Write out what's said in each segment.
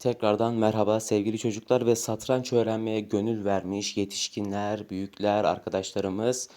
Tekrardan merhaba sevgili çocuklar ve satranç öğrenmeye gönül vermiş yetişkinler, büyükler, arkadaşlarımız.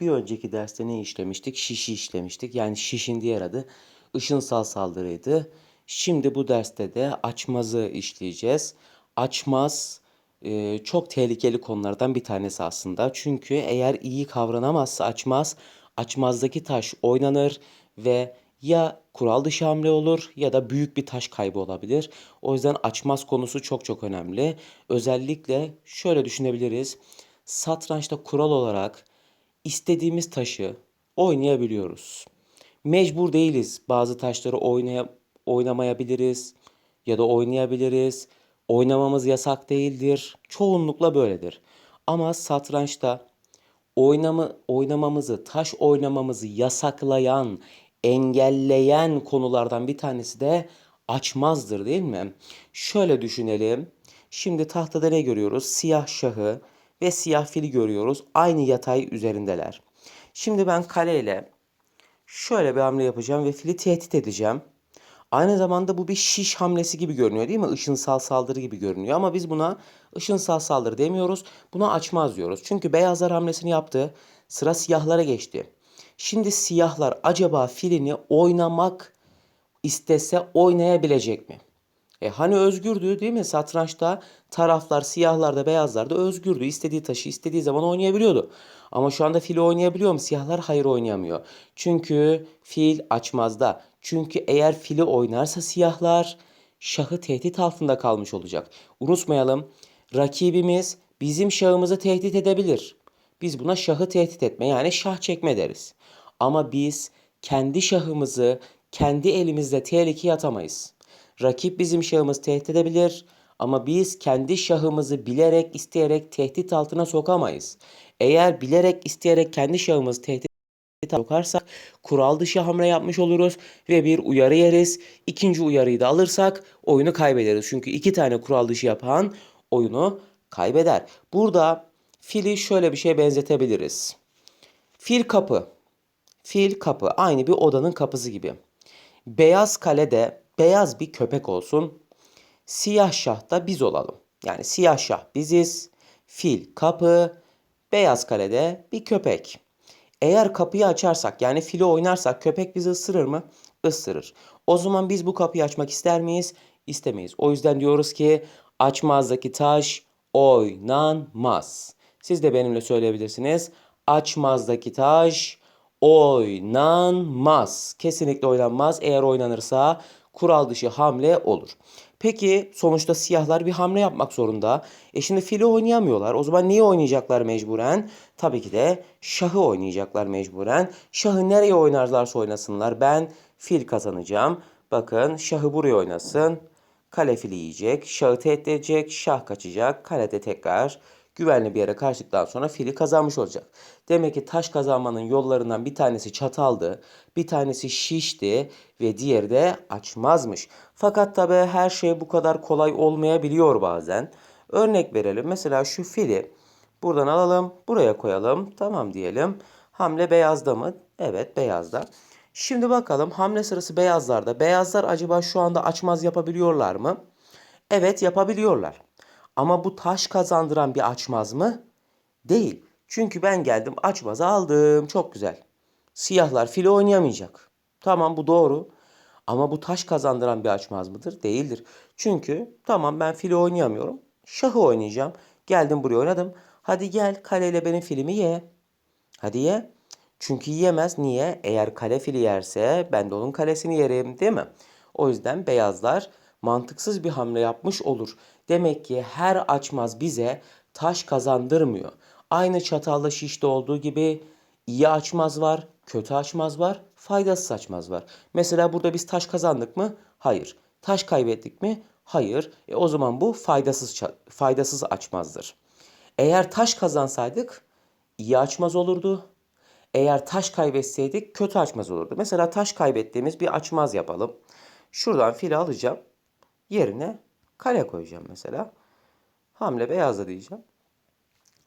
Bir önceki derste ne işlemiştik? Şişi işlemiştik. Yani şişin diğer adı ışınsal saldırıydı. Şimdi bu derste de açmazı işleyeceğiz. Açmaz e, çok tehlikeli konulardan bir tanesi aslında. Çünkü eğer iyi kavranamazsa açmaz, açmazdaki taş oynanır ve ya kural dışı hamle olur ya da büyük bir taş kaybı olabilir. O yüzden açmaz konusu çok çok önemli. Özellikle şöyle düşünebiliriz. Satrançta kural olarak istediğimiz taşı oynayabiliyoruz. Mecbur değiliz. Bazı taşları oynaya, oynamayabiliriz ya da oynayabiliriz. Oynamamız yasak değildir. Çoğunlukla böyledir. Ama satrançta oynamı, oynamamızı, taş oynamamızı yasaklayan, engelleyen konulardan bir tanesi de açmazdır değil mi? Şöyle düşünelim. Şimdi tahtada ne görüyoruz? Siyah şahı ve siyah fili görüyoruz. Aynı yatay üzerindeler. Şimdi ben kaleyle şöyle bir hamle yapacağım ve fili tehdit edeceğim. Aynı zamanda bu bir şiş hamlesi gibi görünüyor değil mi? Işınsal saldırı gibi görünüyor ama biz buna ışınsal saldırı demiyoruz. Buna açmaz diyoruz. Çünkü beyazlar hamlesini yaptı. Sıra siyahlara geçti. Şimdi siyahlar acaba filini oynamak istese oynayabilecek mi? E hani özgürdü değil mi? Satrançta taraflar siyahlar da beyazlar da özgürdü. İstediği taşı istediği zaman oynayabiliyordu. Ama şu anda fili oynayabiliyor mu? Siyahlar hayır oynayamıyor. Çünkü fil açmazda. Çünkü eğer fili oynarsa siyahlar şahı tehdit altında kalmış olacak. Unutmayalım rakibimiz bizim şahımızı tehdit edebilir. Biz buna şahı tehdit etme yani şah çekme deriz. Ama biz kendi şahımızı kendi elimizde tehlikeye atamayız. Rakip bizim şahımızı tehdit edebilir ama biz kendi şahımızı bilerek isteyerek tehdit altına sokamayız. Eğer bilerek isteyerek kendi şahımızı tehdit sokarsak kural dışı hamle yapmış oluruz ve bir uyarı yeriz. İkinci uyarıyı da alırsak oyunu kaybederiz. Çünkü iki tane kural dışı yapan oyunu kaybeder. Burada fili şöyle bir şeye benzetebiliriz. Fil kapı. Fil kapı aynı bir odanın kapısı gibi. Beyaz kalede beyaz bir köpek olsun. Siyah şah da biz olalım. Yani siyah şah biziz. Fil kapı. Beyaz kalede bir köpek. Eğer kapıyı açarsak yani fili oynarsak köpek bizi ısırır mı? Isırır. O zaman biz bu kapıyı açmak ister miyiz? İstemeyiz. O yüzden diyoruz ki açmazdaki taş oynanmaz. Siz de benimle söyleyebilirsiniz. Açmazdaki taş oynanmaz. Kesinlikle oynanmaz. Eğer oynanırsa kural dışı hamle olur. Peki sonuçta siyahlar bir hamle yapmak zorunda. E şimdi fili oynayamıyorlar. O zaman niye oynayacaklar mecburen? Tabii ki de şahı oynayacaklar mecburen. Şahı nereye oynarlarsa oynasınlar. Ben fil kazanacağım. Bakın şahı buraya oynasın. Kale fili yiyecek. Şahı tehdit edecek. Şah kaçacak. Kalede tekrar güvenli bir yere kaçtıktan sonra fili kazanmış olacak. Demek ki taş kazanmanın yollarından bir tanesi çataldı, bir tanesi şişti ve diğeri de açmazmış. Fakat tabi her şey bu kadar kolay olmayabiliyor bazen. Örnek verelim. Mesela şu fili buradan alalım, buraya koyalım. Tamam diyelim. Hamle beyazda mı? Evet beyazda. Şimdi bakalım hamle sırası beyazlarda. Beyazlar acaba şu anda açmaz yapabiliyorlar mı? Evet yapabiliyorlar. Ama bu taş kazandıran bir açmaz mı? Değil. Çünkü ben geldim açmazı aldım. Çok güzel. Siyahlar fili oynayamayacak. Tamam bu doğru. Ama bu taş kazandıran bir açmaz mıdır? Değildir. Çünkü tamam ben fili oynayamıyorum. Şahı oynayacağım. Geldim buraya oynadım. Hadi gel kaleyle benim filimi ye. Hadi ye. Çünkü yiyemez. Niye? Eğer kale fili yerse ben de onun kalesini yerim değil mi? O yüzden beyazlar mantıksız bir hamle yapmış olur. Demek ki her açmaz bize taş kazandırmıyor. Aynı çatalla şişte olduğu gibi iyi açmaz var, kötü açmaz var, faydasız açmaz var. Mesela burada biz taş kazandık mı? Hayır. Taş kaybettik mi? Hayır. E o zaman bu faydasız faydasız açmazdır. Eğer taş kazansaydık iyi açmaz olurdu. Eğer taş kaybetseydik kötü açmaz olurdu. Mesela taş kaybettiğimiz bir açmaz yapalım. Şuradan fili alacağım. Yerine kale koyacağım mesela. Hamle beyazda diyeceğim.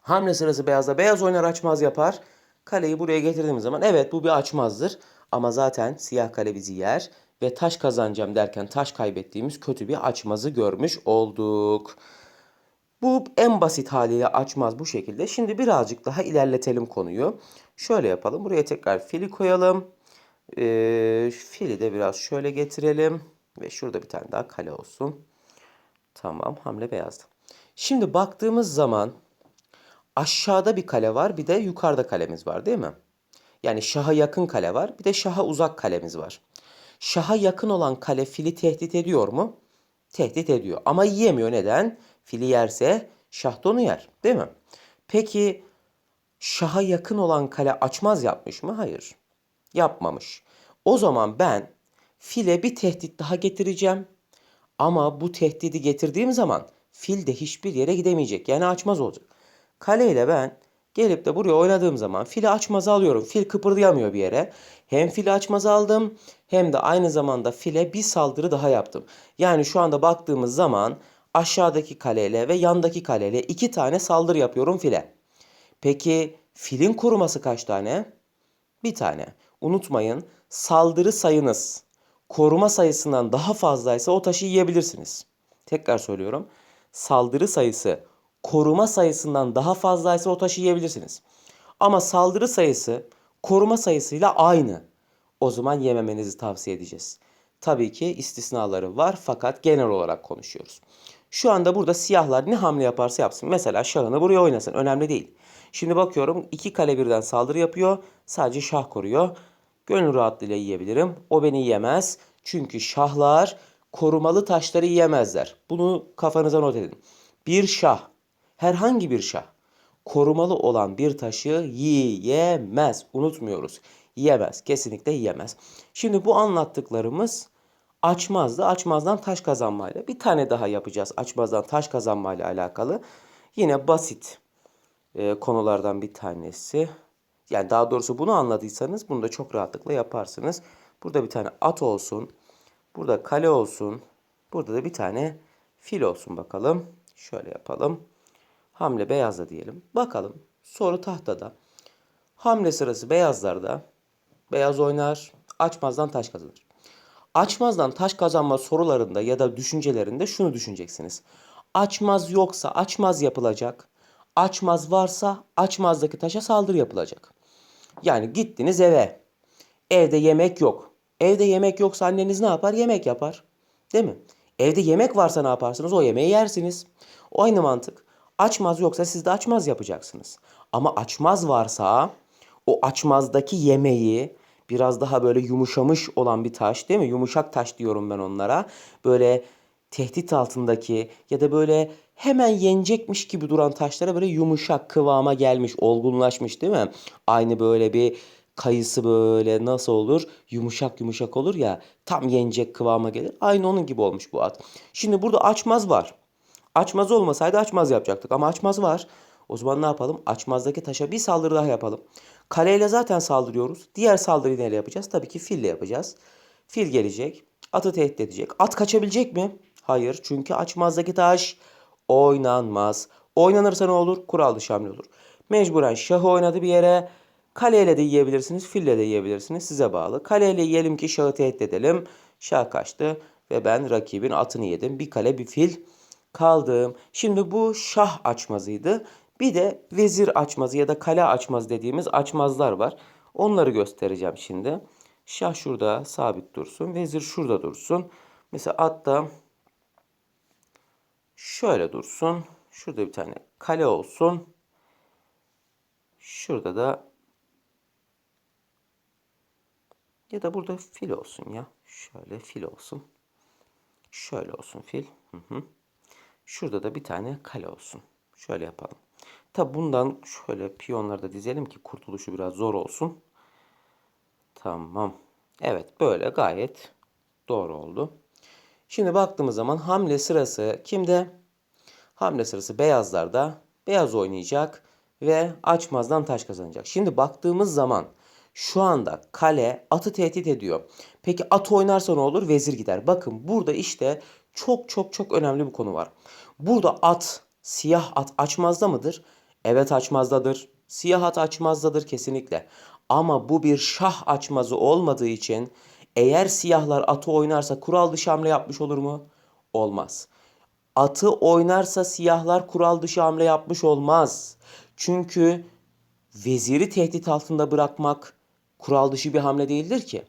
Hamle sırası beyazda beyaz oynar açmaz yapar. Kaleyi buraya getirdiğimiz zaman evet bu bir açmazdır. Ama zaten siyah kale bizi yer ve taş kazanacağım derken taş kaybettiğimiz kötü bir açmazı görmüş olduk. Bu en basit haliyle açmaz bu şekilde. Şimdi birazcık daha ilerletelim konuyu. Şöyle yapalım. Buraya tekrar fili koyalım. Ee, fili de biraz şöyle getirelim. Ve şurada bir tane daha kale olsun. Tamam hamle beyazdı. Şimdi baktığımız zaman aşağıda bir kale var bir de yukarıda kalemiz var değil mi? Yani şaha yakın kale var bir de şaha uzak kalemiz var. Şaha yakın olan kale fili tehdit ediyor mu? Tehdit ediyor ama yiyemiyor neden? Fili yerse şah da onu yer değil mi? Peki şaha yakın olan kale açmaz yapmış mı? Hayır yapmamış. O zaman ben file bir tehdit daha getireceğim. Ama bu tehdidi getirdiğim zaman fil de hiçbir yere gidemeyecek. Yani açmaz olacak. Kale ile ben gelip de buraya oynadığım zaman fili açmazı alıyorum. Fil kıpırdayamıyor bir yere. Hem fili açmazı aldım hem de aynı zamanda file bir saldırı daha yaptım. Yani şu anda baktığımız zaman aşağıdaki kaleyle ve yandaki kaleyle iki tane saldırı yapıyorum file. Peki filin koruması kaç tane? Bir tane. Unutmayın saldırı sayınız koruma sayısından daha fazlaysa o taşı yiyebilirsiniz. Tekrar söylüyorum. Saldırı sayısı koruma sayısından daha fazlaysa o taşı yiyebilirsiniz. Ama saldırı sayısı koruma sayısıyla aynı. O zaman yememenizi tavsiye edeceğiz. Tabii ki istisnaları var fakat genel olarak konuşuyoruz. Şu anda burada siyahlar ne hamle yaparsa yapsın. Mesela şahını buraya oynasın. Önemli değil. Şimdi bakıyorum iki kale birden saldırı yapıyor. Sadece şah koruyor. Gönül rahatlığıyla yiyebilirim. O beni yemez. Çünkü şahlar korumalı taşları yiyemezler. Bunu kafanıza not edin. Bir şah, herhangi bir şah korumalı olan bir taşı yiyemez. Unutmuyoruz. Yiyemez. Kesinlikle yiyemez. Şimdi bu anlattıklarımız açmazdı. Açmazdan taş kazanmayla. Bir tane daha yapacağız açmazdan taş kazanmayla alakalı. Yine basit e, konulardan bir tanesi. Yani daha doğrusu bunu anladıysanız bunu da çok rahatlıkla yaparsınız. Burada bir tane at olsun. Burada kale olsun. Burada da bir tane fil olsun bakalım. Şöyle yapalım. Hamle beyazda diyelim. Bakalım soru tahtada. Hamle sırası beyazlarda. Beyaz oynar. Açmazdan taş kazanır. Açmazdan taş kazanma sorularında ya da düşüncelerinde şunu düşüneceksiniz. Açmaz yoksa açmaz yapılacak. Açmaz varsa açmazdaki taşa saldırı yapılacak. Yani gittiniz eve. Evde yemek yok. Evde yemek yoksa anneniz ne yapar? Yemek yapar. Değil mi? Evde yemek varsa ne yaparsınız? O yemeği yersiniz. O aynı mantık. Açmaz yoksa siz de açmaz yapacaksınız. Ama açmaz varsa o açmazdaki yemeği biraz daha böyle yumuşamış olan bir taş değil mi? Yumuşak taş diyorum ben onlara. Böyle tehdit altındaki ya da böyle hemen yenecekmiş gibi duran taşlara böyle yumuşak kıvama gelmiş, olgunlaşmış değil mi? Aynı böyle bir kayısı böyle nasıl olur? Yumuşak yumuşak olur ya tam yenecek kıvama gelir. Aynı onun gibi olmuş bu at. Şimdi burada açmaz var. Açmaz olmasaydı açmaz yapacaktık ama açmaz var. O zaman ne yapalım? Açmazdaki taşa bir saldırı daha yapalım. Kaleyle zaten saldırıyoruz. Diğer saldırıyı neyle yapacağız? Tabii ki fille yapacağız. Fil gelecek. Atı tehdit edecek. At kaçabilecek mi? Hayır. Çünkü açmazdaki taş oynanmaz. Oynanırsa ne olur? Kural dışı hamle olur. Mecburen şahı oynadı bir yere. Kaleyle de yiyebilirsiniz, fille de yiyebilirsiniz. Size bağlı. Kaleyle yiyelim ki şahı tehdit edelim. Şah kaçtı ve ben rakibin atını yedim. Bir kale bir fil kaldım. Şimdi bu şah açmazıydı. Bir de vezir açmazı ya da kale açmaz dediğimiz açmazlar var. Onları göstereceğim şimdi. Şah şurada sabit dursun. Vezir şurada dursun. Mesela at da şöyle dursun. Şurada bir tane kale olsun. Şurada da ya da burada fil olsun ya. Şöyle fil olsun. Şöyle olsun fil. Hı hı. Şurada da bir tane kale olsun. Şöyle yapalım. Tabi bundan şöyle piyonları da dizelim ki kurtuluşu biraz zor olsun. Tamam. Evet böyle gayet doğru oldu. Şimdi baktığımız zaman hamle sırası kimde? Hamle sırası beyazlarda. Beyaz oynayacak ve açmazdan taş kazanacak. Şimdi baktığımız zaman şu anda kale atı tehdit ediyor. Peki at oynarsa ne olur? Vezir gider. Bakın burada işte çok çok çok önemli bir konu var. Burada at, siyah at açmazda mıdır? Evet açmazdadır. Siyah at açmazdadır kesinlikle. Ama bu bir şah açmazı olmadığı için Eğer siyahlar atı oynarsa kural dışı hamle yapmış olur mu? Olmaz. Atı oynarsa siyahlar kural dışı hamle yapmış olmaz. Çünkü veziri tehdit altında bırakmak kural dışı bir hamle değildir ki.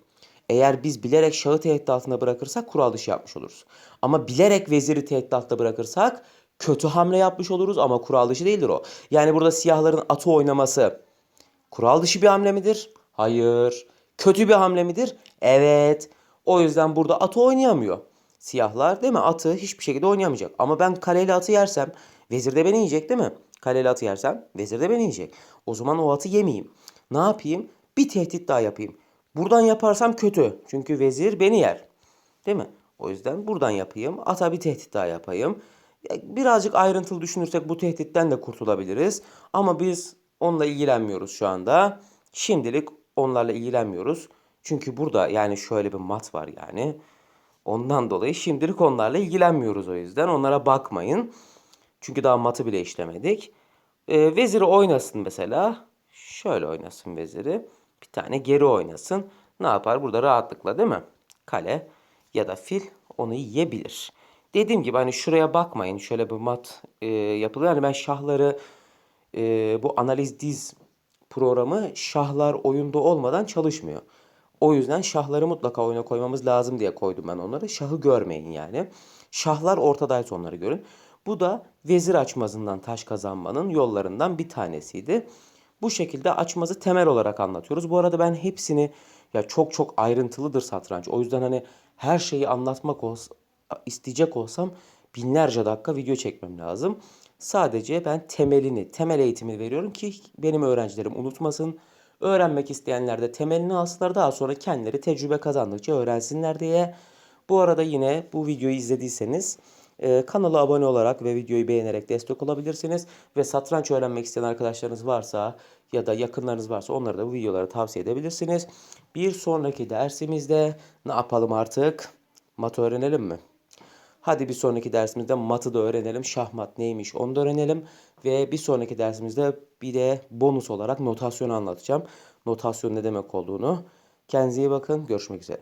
Eğer biz bilerek şahı tehdit altında bırakırsak kural dışı yapmış oluruz. Ama bilerek veziri tehdit altında bırakırsak kötü hamle yapmış oluruz ama kural dışı değildir o. Yani burada siyahların atı oynaması kural dışı bir hamle midir? Hayır. Kötü bir hamle midir? Evet. O yüzden burada atı oynayamıyor. Siyahlar değil mi? Atı hiçbir şekilde oynayamayacak. Ama ben kaleyle atı yersem vezir de beni yiyecek değil mi? Kaleyle atı yersem vezir de beni yiyecek. O zaman o atı yemeyeyim. Ne yapayım? Bir tehdit daha yapayım. Buradan yaparsam kötü. Çünkü vezir beni yer. Değil mi? O yüzden buradan yapayım. Ata bir tehdit daha yapayım. Ya Birazcık ayrıntılı düşünürsek bu tehditten de kurtulabiliriz. Ama biz onunla ilgilenmiyoruz şu anda. Şimdilik onlarla ilgilenmiyoruz. Çünkü burada yani şöyle bir mat var yani. Ondan dolayı şimdilik onlarla ilgilenmiyoruz o yüzden. Onlara bakmayın. Çünkü daha matı bile işlemedik. Ee, veziri oynasın mesela. Şöyle oynasın veziri. Bir tane geri oynasın. Ne yapar? Burada rahatlıkla değil mi? Kale ya da fil onu yiyebilir. Dediğim gibi hani şuraya bakmayın. Şöyle bir mat e, yapılıyor. Yani ben şahları e, bu analiz diz programı şahlar oyunda olmadan çalışmıyor. O yüzden şahları mutlaka oyuna koymamız lazım diye koydum ben onları. Şahı görmeyin yani. Şahlar ortadaysa onları görün. Bu da vezir açmazından taş kazanmanın yollarından bir tanesiydi. Bu şekilde açmazı temel olarak anlatıyoruz. Bu arada ben hepsini ya çok çok ayrıntılıdır satranç. O yüzden hani her şeyi anlatmak olsa, isteyecek olsam binlerce dakika video çekmem lazım. Sadece ben temelini, temel eğitimi veriyorum ki benim öğrencilerim unutmasın. Öğrenmek isteyenler de temelini alsınlar daha sonra kendileri tecrübe kazandıkça öğrensinler diye. Bu arada yine bu videoyu izlediyseniz e, kanala abone olarak ve videoyu beğenerek destek olabilirsiniz. Ve satranç öğrenmek isteyen arkadaşlarınız varsa ya da yakınlarınız varsa onlara da bu videoları tavsiye edebilirsiniz. Bir sonraki dersimizde ne yapalım artık? Mat öğrenelim mi? Hadi bir sonraki dersimizde matı da öğrenelim. Şahmat neymiş onu da öğrenelim. Ve bir sonraki dersimizde bir de bonus olarak notasyonu anlatacağım. Notasyon ne demek olduğunu. Kendinize iyi bakın. Görüşmek üzere.